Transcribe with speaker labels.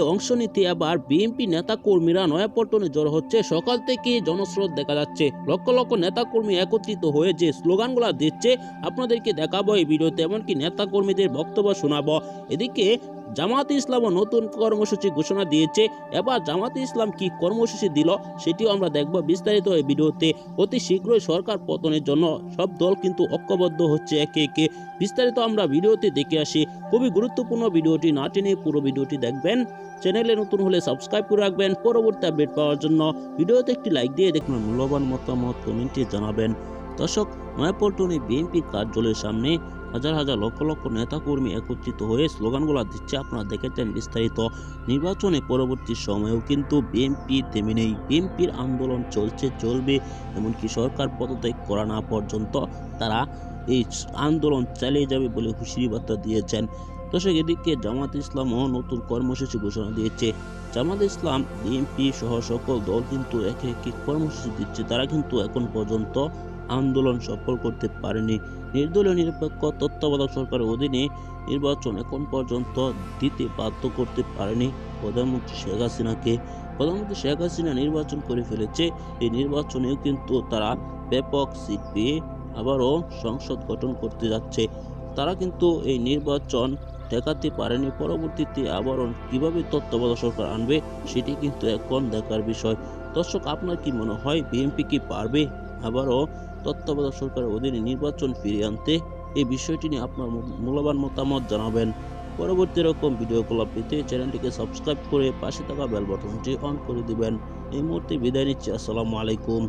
Speaker 1: অংশ নিতে আবার বিএনপি নেতা কর্মীরা নয়াপল্টনে জড়ো হচ্ছে। সকাল থেকে জনস্রোত দেখা যাচ্ছে। লক্ষ লক্ষ নেতা কর্মী একত্রিত হয়ে যে স্লোগানগুলো দিচ্ছে, আপনাদেরকে দেখাবো এই ভিডিওতে এমনকি নেতা কর্মীদের বক্তব্য শোনাবো। এদিকে জামাত ইসলামও নতুন কর্মসূচি ঘোষণা দিয়েছে। এবার জামাত ইসলাম কি কর্মসূচি দিল, সেটিও আমরা দেখব বিস্তারিত এই ভিডিওতে। অতি শীঘ্রই সরকার পতনের জন্য সব দল কিন্তু ঐক্যবদ্ধ হচ্ছে একে একে। বিস্তারিত আমরা ভিডিওতে দেখে আসি। খুবই গুরুত্বপূর্ণ ভিডিওটি না টেনে পুরো ভিডিওটি দেখবেন। চ্যানেলে নতুন হলে সাবস্ক্রাইব করে রাখবেন। পরবর্তী আপডেট পাওয়ার জন্য ভিডিওতে একটি লাইক দিয়ে দেখুন। মূল্যবান মতামত কমেন্টে জানাবেন। দর্শক, নয়াপল্টনে বিএনপি কার্যালয়ের সামনে হাজার হাজার লক্ষ লক্ষ নেতাকর্মী একত্রিত হয়ে স্লোগানগুলো দিচ্ছে আপনারা দেখেছেন বিস্তারিত। নির্বাচনে পরবর্তী সময়েও কিন্তু বিএনপি থেমে নেই। বিএনপির আন্দোলন চলছে, চলবে, এমনকি সরকার পদত্যাগ করা না পর্যন্ত তারা এই আন্দোলন চালিয়ে যাবে বলে হুঁশিয়ারি বার্তা দিয়েছেন। দর্শক এদিকে জামাত ইসলামও নতুন কর্মসূচি ঘোষণা দিয়েছে। জামাত ইসলাম, বিএনপি সহ সকল দল কিন্তু একে একে কর্মসূচি দিচ্ছে। তারা কিন্তু এখন পর্যন্ত আন্দোলন সফল করতে পারেনি। নির্দলীয় নিরপেক্ষ তত্ত্বাবধায়ক সরকারের অধীনে নির্বাচন এখন পর্যন্ত দিতে বাধ্য করতে পারেনি প্রধানমন্ত্রী শেখ হাসিনাকে। প্রধানমন্ত্রী শেখ হাসিনা নির্বাচন করে ফেলেছে। এই নির্বাচনেও কিন্তু তারা ব্যাপক সিট পেয়ে আবারও সংসদ গঠন করতে যাচ্ছে। তারা কিন্তু এই নির্বাচন ঠেকাতে পারেনি। পরবর্তীতে আবারও কীভাবে তত্ত্বাবধায়ক সরকার আনবে, সেটি কিন্তু এখন দেখার বিষয়। দর্শক, আপনার কি মনে হয় বিএনপি কি পারবে আবারও তত্ত্বাবধায়ক সরকারের অধীনে নির্বাচন ফিরিয়ে আনতে? এই বিষয়টি নিয়ে আপনার মূল্যবান মতামত জানাবেন। পরবর্তী রকম ভিডিওগুলো পেতে চ্যানেলটিকে সাবস্ক্রাইব করে পাশে থাকা বেল বাটনটি অন করে দিবেন। এই মুহূর্তে বিদায় নিচ্ছি। আসসালামু আলাইকুম।